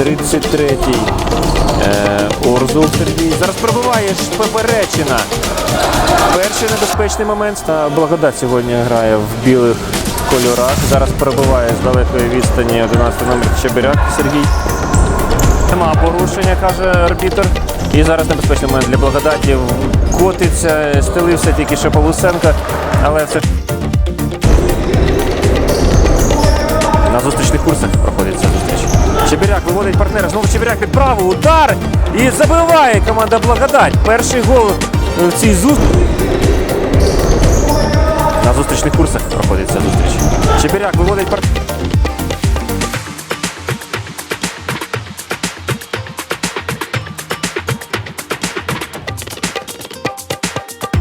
33-й е, Орзул Сергій. Зараз пробиває ж Поперечина. Перший небезпечний момент. Благодать сьогодні грає в білих кольорах. Зараз пробиває з далекої відстані 11 номер Чебиряк Сергій. Нема порушення, каже арбітр. І зараз небезпечний момент для благодаті. Котиться, стелився тільки що Павлусенко, але все ж на зустрічних курсах проходить ця зустріч. Чебіряк виводить партнера. Знову Чебіряк під праву. Удар. І забиває команда Благодать. Перший гол в цій зустрічі. На зустрічних курсах проходить ця зустріч. Чебіряк виводить партнера.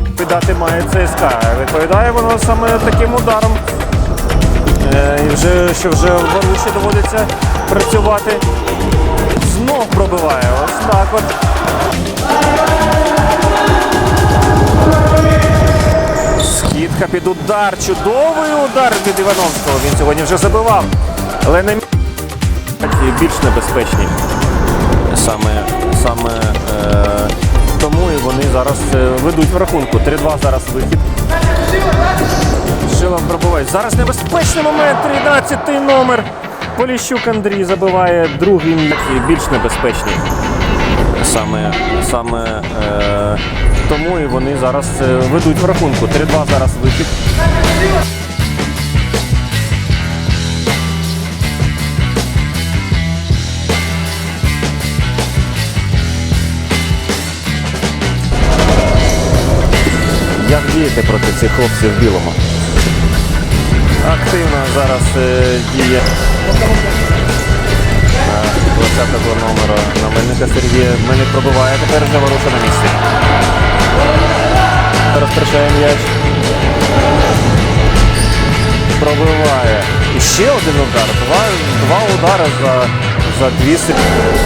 Відповідати має ЦСКА. Відповідає воно саме таким ударом. Е, І вже що вже Варуші доводиться працювати. Знов пробиває. Ось так от. Скидка під удар. Чудовий удар від Івановського. Він сьогодні вже забивав. Але не більш небезпечні. Саме, саме е, тому і вони зараз е, ведуть в рахунку. 3-2 зараз вихід. Шилов пробиває. Зараз небезпечний момент. 13 номер. Поліщук Андрій забиває другий більш небезпечний. Саме, саме е, тому і вони зараз е, ведуть в рахунку. 3-2 зараз вихід. Як діяти проти цих хлопців в білому? Активно зараз е, діє е, 20-го номера на Мельника Сергія. Мельник пробиває, тепер вже Воруша на місці. Розпрещає м'яч. Пробиває. І ще один удар. Два, два удари за, за дві секунди.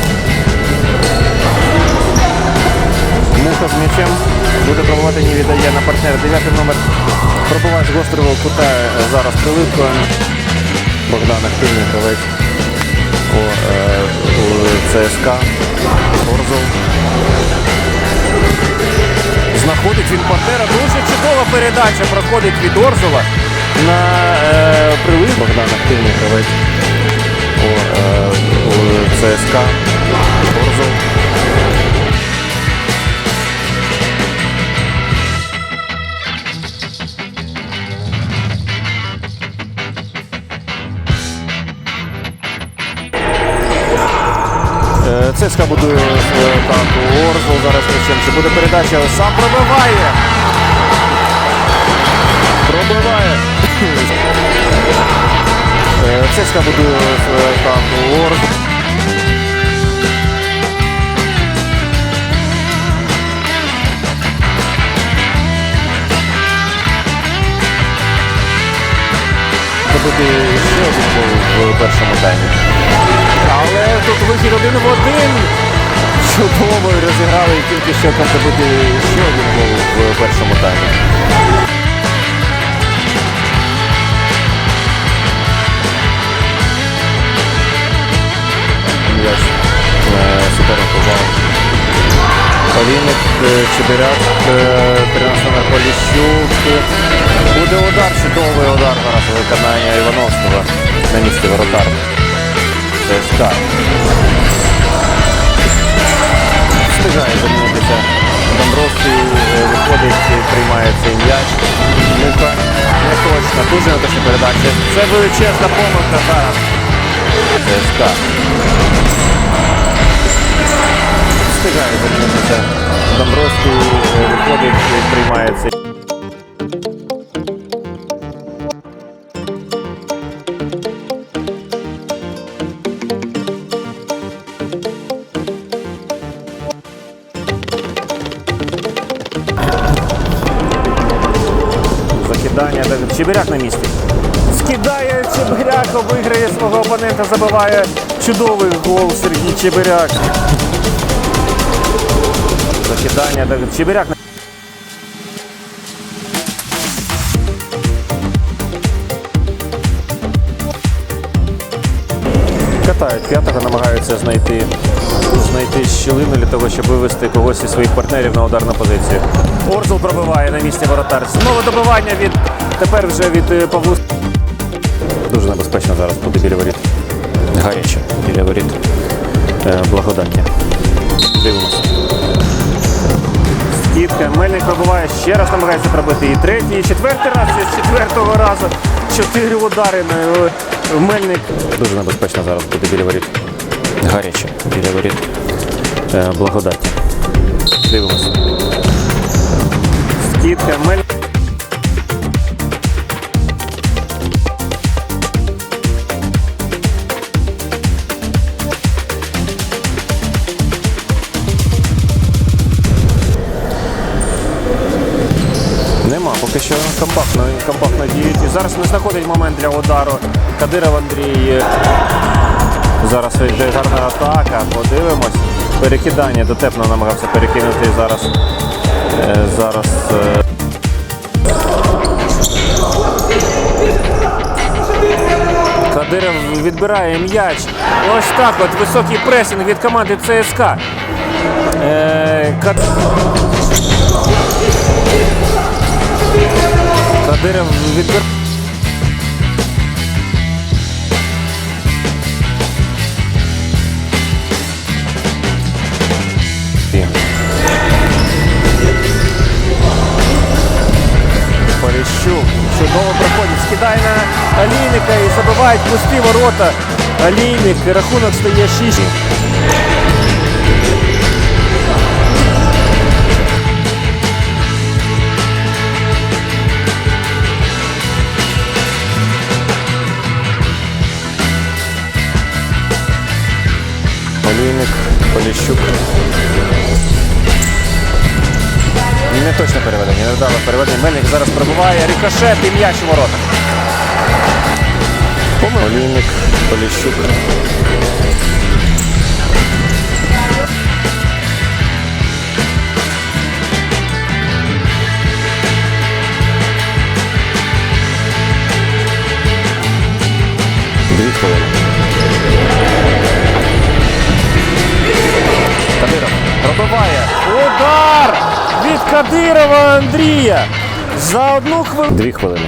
Муха з м'ячем буде пробувати, не віддає на партнера. Дев'ятий номер пробуває з гострого кута зараз приливко. Богдан активний гравець у, е, у ЦСКА. Орзов. Знаходить він партнера. Дуже чудова передача проходить від Орзова на е, прилив. Богдан активний гравець у, е, у ЦСКА. Будує свою атаку. Орзол зараз м'ячем. Чи буде передача? Сам пробиває. Пробиває. Е, ЦСКА будує свою атаку. Орзол. Забити ще один гол в першому таймі. Але тут вихід один в один. Чудово розіграли і тільки що забити ще один гол в першому таймі. М'яч е, суперник. Поліник, е, Чебиряк, е, 13 номер Поліщук. Буде удар, чудовий удар зараз виконання Івановського на місці воротар. ЦСКА. Встигає замінитися. Домбровський е, виходить, приймає цей м'яч. Муха не точно, дуже неточна передача. Це величезна помилка зараз. ЦСКА. Встигає замінитися. Домбровський е, виходить, приймає цей. Чебиряк на місці. Скидає Чебиряк, виграє свого опонента, забиває чудовий гол Сергій Чебиряк. Закидання. так, Повертають п'ятого, намагаються знайти, знайти щілину для того, щоб вивести когось із своїх партнерів на ударну позицію. Орзул пробиває на місці воротар. Знову добивання від тепер вже від е, Павлу. Дуже небезпечно зараз буде біля воріт. Гаряче біля воріт. Е, благодаття. Дивимося. Скидка. Мельник пробиває, ще раз намагається пробити. І третій, і четвертий раз, і з четвертого разу. Чотири удари на е, Мельник. Дуже небезпечно зараз буде біля воріт. Гаряче біля воріт. Е, благодаття. Дивимося. Скидка. Мельник. Компактно, компактно діють. Зараз не знаходить момент для удару. Кадиров Андрій. Зараз йде гарна атака. Подивимось. Перекидання дотепно намагався перекинути зараз. Е, зараз. е, Кадиров відбирає м'яч. Ось так от високий пресинг від команди ЦСКА. Е, Кад- Кадиров відбир. Поліщук чудово проходить, скидає на Алійника і забивають пусті ворота. Алійник, рахунок стає 6. Олійник, Поліщук. Не точне переведення, не вдало переведення. Мельник зараз пробиває. Рикошет і м'яч у ворота. Олійник, Поліщук. Дві хвилини. Пробиває. Удар від Кадирова Андрія. За одну хвилину. Дві хвилини.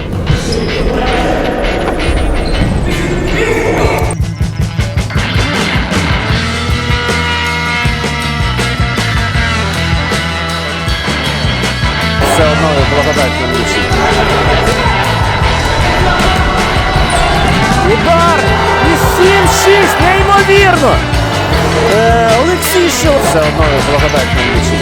Все одно благодать на місці. Удар! І 7-6! Неймовірно! Олексій що все одно благодать на місці.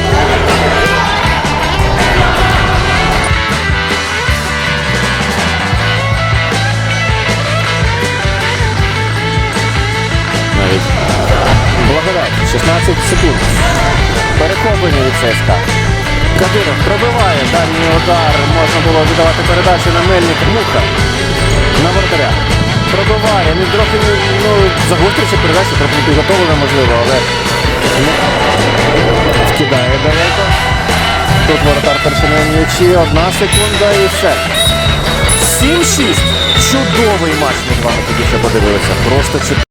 Навіть благодать. 16 секунд. Перехоплення від ЦСКА. Кадиров пробиває дальній удар. Можна було віддавати передачу на Мельник Муха. На вратаря. Пробиває. Не трохи ну, загострюється передача, трохи не підготовлена, можливо, але вкидає далеко. Тут воротар перший на м'ячі. Одна секунда і все. 7-6. Чудовий матч ми з вами тоді ще подивилися. Просто чудовий.